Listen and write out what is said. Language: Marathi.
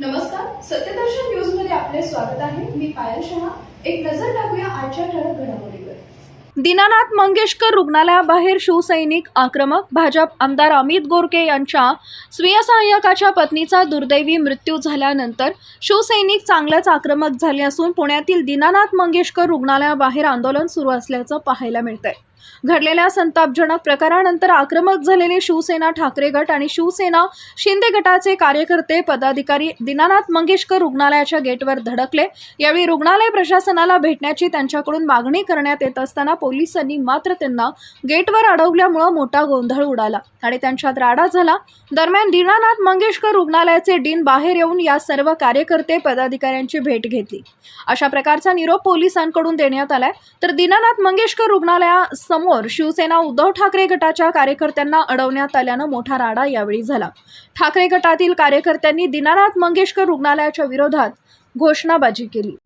नमस्कार सत्यदर्शन न्यूजमध्ये आपले स्वागत आहे. मी पायल शहा. एक नजर टाकूया आजच्या ठळक घडामोडीवर. दीनानाथ मंगेशकर रुग्णालयाबाहेर शिवसैनिक आक्रमक भाजप आमदार अमित गोरके यांच्या स्वीय सहाय्यकाच्या पत्नीचा दुर्दैवी मृत्यू झाल्यानंतर शिवसैनिक चांगलंच आक्रमक झाले असून पुण्यातील दीनानाथ मंगेशकर रुग्णालयाबाहेर आंदोलन सुरू असल्याचं पाहायला मिळतंय. घडलेल्या संतापजनक प्रकारानंतर आक्रमक झालेले शिवसेना ठाकरे गट आणि शिवसेना शिंदे गटाचे कार्यकर्ते पदाधिकारी दीनानाथ मंगेशकर रुग्णालयाच्या गेटवर धडकले. यावेळी रुग्णालय प्रशासनाला भेटण्याची त्यांच्याकडून मागणी करण्यात येत असताना पोलिसांनी मात्र त्यांना गेटवर अडवल्यामुळं मोठा गोंधळ उडाला आणि त्यांच्यात राडा झाला. दरम्यान दीनानाथ मंगेशकर रुग्णालयाचे डीन बाहेर येऊन या सर्व कार्यकर्ते पदाधिकाऱ्यांची भेट घेतली. अशा प्रकारचा निरोप पोलिसांकडून देण्यात आलाय. तर दीनानाथ मंगेशकर रुग्णालया समोर शिवसेना उद्धव ठाकरे गटाच्या कार्यकर्त्यांना अडवण्यात आल्यानं मोठा राडा यावेळी झाला. ठाकरे गटातील कार्यकर्त्यांनी दिनानाथ मंगेशकर रुग्णालयाच्या विरोधात घोषणाबाजी केली.